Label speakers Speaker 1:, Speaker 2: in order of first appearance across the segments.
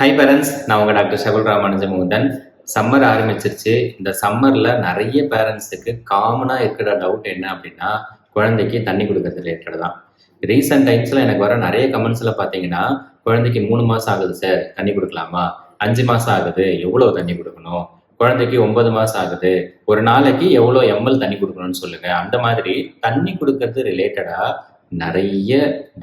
Speaker 1: High parents நான் உங்கள் doctor Shakul Ramanuja Mukundan summer ஆரம்பிச்சிருச்சு. இந்த சம்மரில் நிறைய பேரண்ட்ஸுக்கு காமனாக இருக்கிற டவுட் என்ன அப்படின்னா குழந்தைக்கு தண்ணி கொடுக்கறது ரிலேட்டட் தான். ரீசெண்ட் டைம்ஸில் எனக்கு வர நிறைய கமெண்ட்ஸில் பார்த்தீங்கன்னா குழந்தைக்கு மூணு மாதம் ஆகுது சார் தண்ணி கொடுக்கலாமா? அஞ்சு மாதம் ஆகுது எவ்வளோ தண்ணி கொடுக்கணும்? குழந்தைக்கு ஒன்பது மாதம் ஆகுது ஒரு நாளைக்கு எவ்வளோ எம்எல் தண்ணி கொடுக்கணும்னு சொல்லுங்கள் அந்த மாதிரி தண்ணி கொடுக்கறது ரிலேட்டடாக நிறைய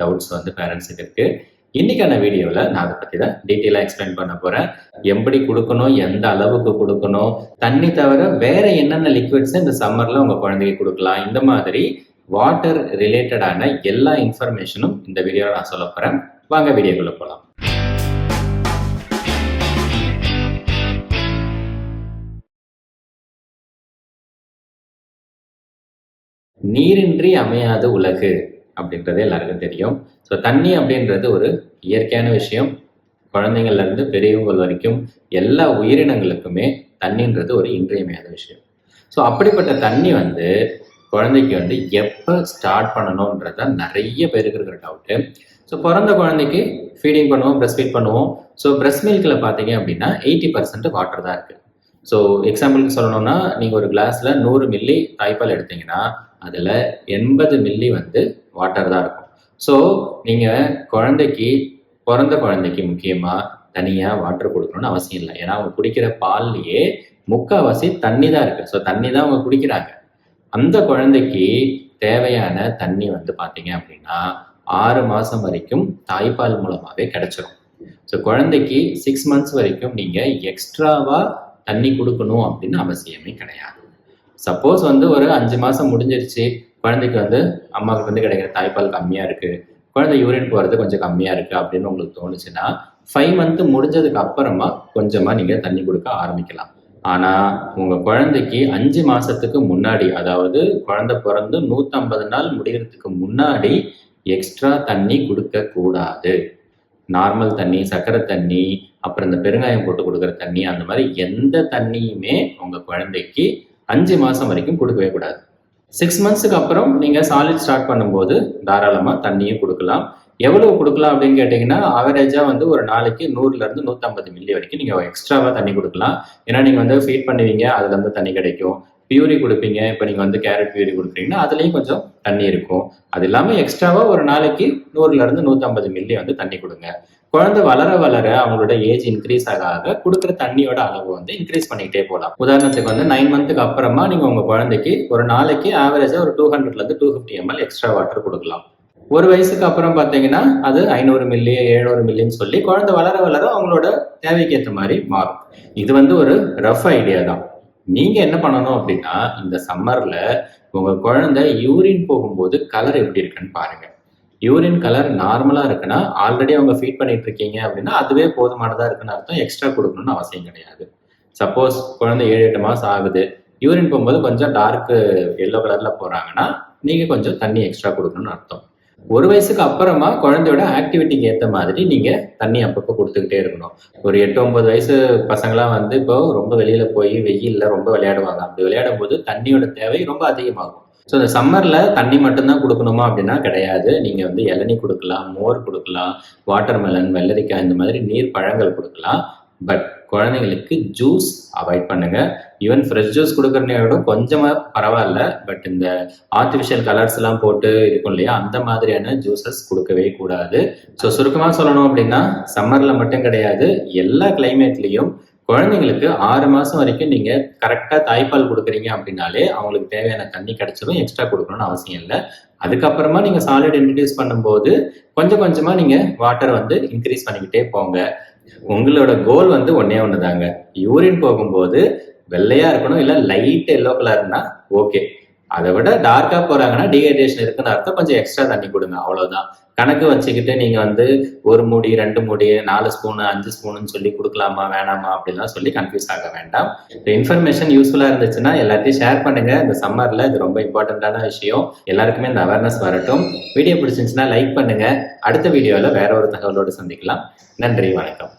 Speaker 1: டவுட்ஸ் வந்து பேரண்ட்ஸுக்கு இருக்குது இன்னைக்கான வீடியோவில் நான் அதை பற்றி தான் டீட்டெயிலாக எக்ஸ்பிளைன் பண்ண போகிறேன் எப்படி கொடுக்கணும் எந்த அளவுக்கு கொடுக்கணும் தண்ணி தவிர வேற என்னென்ன லிக்விட்ஸ் இந்த சம்மரில் உங்கள் குழந்தைக்கு கொடுக்கலாம் இந்த மாதிரி வாட்டர் ரிலேட்டடான எல்லா இன்ஃபர்மேஷனும் இந்த வீடியோவில் நான் சொல்ல போகிறேன் வாங்க வீடியோக்குள்ளே போகலாம் நீரின்றி அமையாத உலகு. அப்படின்றது எல்லாருக்கும் தெரியும். ஸோ தண்ணி அப்படின்றது ஒரு இயற்கையான விஷயம். குழந்தைங்கள்லேருந்து பெரியவங்கள் வரைக்கும் எல்லா உயிரினங்களுக்குமே தண்ணின்றது ஒரு இன்றியமையாத விஷயம். ஸோ அப்படிப்பட்ட தண்ணி வந்து குழந்தைக்கு வந்து எப்போ ஸ்டார்ட் பண்ணணுன்றத நிறைய பேருக்கு இருக்கிற டவுட்டு ஸோ பிறந்த குழந்தைக்கு ஃபீடிங் பண்ணுவோம் ப்ரெஸ் ஃபீட் பண்ணுவோம். ஸோ ப்ரெஸ் மில்கில் பார்த்தீங்க அப்படின்னா எயிட்டி பர்சன்ட் வாட்டர் தான் இருக்குது ஸோ எக்ஸாம்பிளுக்கு சொல்லணும்னா நீங்கள் ஒரு கிளாஸில் நூறு மில்லி தாய்ப்பால் எடுத்தீங்கன்னா அதில் எண்பது மில்லி வந்து வாட்டர் தான் இருக்கும். ஸோ நீங்கள் குழந்தைக்கு பிறந்த குழந்தைக்கு முக்கியமாக தனியாக வாட்டர் கொடுக்கணும்னு அவசியம் இல்லை. ஏன்னா அவங்க குடிக்கிற பால்லையே முக்கால்வாசி தண்ணி தான் இருக்குது ஸோ தண்ணி தான் அவங்க குடிக்கிறாங்க. அந்த குழந்தைக்கு தேவையான தண்ணி வந்து பார்த்தீங்க அப்படின்னா ஆறு மாதம் வரைக்கும் தாய்ப்பால் மூலமாகவே கிடைச்சிரும். ஸோ குழந்தைக்கு சிக்ஸ் மந்த்ஸ் வரைக்கும் நீங்கள் எக்ஸ்ட்ராவாக தண்ணி கொடுக்கணும் அப்படின்னு அவசியமே கிடையாது. சப்போஸ் வந்து ஒரு அஞ்சு மாதம் முடிஞ்சிருச்சு குழந்தைக்கு வந்து அம்மாவுக்கு வந்து கிடைக்கிற தாய்ப்பால் கம்மியாக இருக்குது குழந்தை யூரின் போகிறது கொஞ்சம் கம்மியாக இருக்குது அப்படின்னு உங்களுக்கு தோணுச்சுன்னா ஃபைவ் மந்த்து முடிஞ்சதுக்கு அப்புறமா கொஞ்சமாக நீங்கள் தண்ணி கொடுக்க ஆரம்பிக்கலாம். ஆனால் உங்கள் குழந்தைக்கு அஞ்சு மாதத்துக்கு முன்னாடி அதாவது குழந்தை பிறந்து நூற்றம்பது நாள் முடிகிறதுக்கு முன்னாடி எக்ஸ்ட்ரா தண்ணி கொடுக்க கூடாது. நார்மல் தண்ணி சர்க்கரை தண்ணி அப்புறம் இந்த பெருங்காயம் போட்டு கொடுக்குற தண்ணி அந்த மாதிரி எந்த தண்ணியுமே உங்கள் குழந்தைக்கு அஞ்சு மாதம் வரைக்கும் கொடுக்கவே கூடாது. சிக்ஸ் மந்த்ஸுக்கு அப்புறம் நீங்கள் சாலிட் ஸ்டார்ட் பண்ணும்போது தாராளமாக தண்ணியும் கொடுக்கலாம். எவ்வளவு கொடுக்கலாம் அப்படின்னு கேட்டிங்கன்னா ஆவரேஜாக வந்து ஒரு நாளைக்கு நூறுலேருந்து நூற்றம்பது மில்லி வரைக்கும் நீங்கள் எக்ஸ்ட்ராவாக தண்ணி கொடுக்கலாம். ஏன்னா நீங்கள் வந்து ஃபீட் பண்ணுவீங்க அதுலேருந்து தண்ணி கிடைக்கும். பியூரி கொடுப்பீங்க இப்போ நீங்கள் வந்து கேரட் பியூரி கொடுக்குறீங்கன்னா அதுலேயும் கொஞ்சம் தண்ணி இருக்கும். அது இல்லாமல் எக்ஸ்ட்ராவாக ஒரு நாளைக்கு நூறுலேருந்து நூற்றம்பது மில்லி வந்து தண்ணி கொடுங்க. குழந்தை வளர வளர அவங்களோட ஏஜ் இன்க்ரீஸ் ஆக ஆக கொடுக்குற தண்ணியோட அளவு வந்து இன்க்ரீஸ் பண்ணிக்கிட்டே போகலாம் உதாரணத்துக்கு வந்து நைன் மந்த்துக்கு அப்புறமா நீங்கள் உங்கள் குழந்தைக்கு ஒரு நாளைக்கு ஆவரேஜாக ஒரு டூ ஹண்ட்ரட்லேருந்து two fifty ML extra water கொடுக்கலாம். ஒரு வயசுக்கு அப்புறம் பார்த்தீங்கன்னா அது ஐநூறு மில்லி எழுநூறு மில்லின்னு சொல்லி குழந்தை வளர வளர அவங்களோட தேவைக்கு ஏற்ற மாதிரி மாறும். இது வந்து ஒரு ரஃப் ஐடியா தான். நீங்க என்ன பண்ணணும் அப்படின்னா இந்த சம்மர்ல உங்க குழந்தை யூரின் போகும்போது கலர் எப்படி இருக்குன்னு பாருங்க. யூரின் கலர் நார்மலா இருக்குன்னா ஆல்ரெடி அவங்க ஃபீட் பண்ணிட்டு இருக்கீங்க அப்படின்னா அதுவே போதுமானதா இருக்குன்னு அர்த்தம். எக்ஸ்ட்ரா கொடுக்கணும்னு அவசியம் கிடையாது. சப்போஸ் குழந்தை ஏழு எட்டு மாசம் ஆகுது. யூரின் போகும்போது கொஞ்சம் டார்க் எல்லோ கலர்ல போறாங்கன்னா நீங்க கொஞ்சம் தண்ணி எக்ஸ்ட்ரா கொடுக்கணும்னு அர்த்தம். ஒரு வயசுக்கு அப்புறமா குழந்தையோட ஆக்டிவிட்டிக்கு ஏற்ற மாதிரி நீங்க தண்ணி அப்பப்போ கொடுத்துக்கிட்டே இருக்கணும். ஒரு எட்டு ஒன்பது வயசு பசங்களாம் வந்து இப்போ ரொம்ப வெளியில போய் வெயில்ல ரொம்ப விளையாடுவாங்க. அப்படி விளையாடும் போது தண்ணியோட தேவை ரொம்ப அதிகமாகும். ஸோ இந்த சம்மரில் தண்ணி மட்டும்தான் கொடுக்கணுமா அப்படின்னா கிடையாது. நீங்கள் வந்து இளநீ கொடுக்கலாம் மோர் கொடுக்கலாம் வாட்டர் மெலன் வெள்ளரிக்காய் இந்த மாதிரி நீர் பழங்கள் கொடுக்கலாம். பட் குழந்தைங்களுக்கு ஜூஸ் அவாய்ட் பண்ணுங்க. ஈவன் ஃப்ரெஷ் ஜூஸ் கொடுக்குறத விட கொஞ்சமாக பரவாயில்ல. பட் இந்த ஆர்டிஃபிஷியல் கலர்ஸ் எல்லாம் போட்டு இருக்கும் இல்லையா அந்த மாதிரியான ஜூசஸ் கொடுக்கவே கூடாது. ஸோ சுருக்கமாக சொல்லணும் அப்படின்னா சம்மரில் மட்டும் கிடையாது. எல்லா கிளைமேட்லேயும் குழந்தைங்களுக்கு ஆறு மாதம் வரைக்கும் நீங்கள் கரெக்டாக தாய்ப்பால் கொடுக்குறீங்க அப்படின்னாலே அவங்களுக்கு தேவையான தண்ணி கிடைச்சதும் எக்ஸ்ட்ரா கொடுக்கணும்னு அவசியம் இல்லை. அதுக்கப்புறமா நீங்கள் சாலிட் இன்ட்ரடியூஸ் பண்ணும்போது கொஞ்சம் கொஞ்சமாக நீங்கள் வாட்டர் வந்து இன்க்ரீஸ் பண்ணிக்கிட்டே போங்க. உங்களோட கோல் வந்து ஒன்னே ஒன்று தாங்க யூரின் போகும்போது வெள்ளையா இருக்கணும் இல்லை லைட் எல்லோ கலர்னா ஓகே அதை விட டார்க்காக போறாங்கன்னா டீஹைட்ரேஷன் இருக்குன்னு அர்த்தம். கொஞ்சம் எக்ஸ்ட்ரா தண்ணி கொடுங்க. அவ்வளவுதான். கணக்கு வச்சுக்கிட்டு நீங்க வந்து ஒரு மூடி ரெண்டு மூடி நாலு ஸ்பூனு அஞ்சு ஸ்பூனுன்னு சொல்லி கொடுக்கலாமா வேணாமா அப்படிலாம் சொல்லி கன்ஃபியூஸ் ஆக வேண்டாம். இந்த இன்ஃபர்மேஷன் யூஸ்ஃபுல்லா இருந்துச்சுன்னா எல்லாத்தையும் ஷேர் பண்ணுங்க. இந்த சம்மர்ல இது ரொம்ப இம்பார்ட்டண்ட்டான விஷயம். எல்லாருக்குமே இந்த அவேர்னஸ் வரட்டும். வீடியோ பிடிச்சிருந்துச்சுன்னா லைக் பண்ணுங்க. அடுத்த வீடியோவில் வேற ஒரு தகவலோடு சந்திக்கலாம். நன்றி வணக்கம்.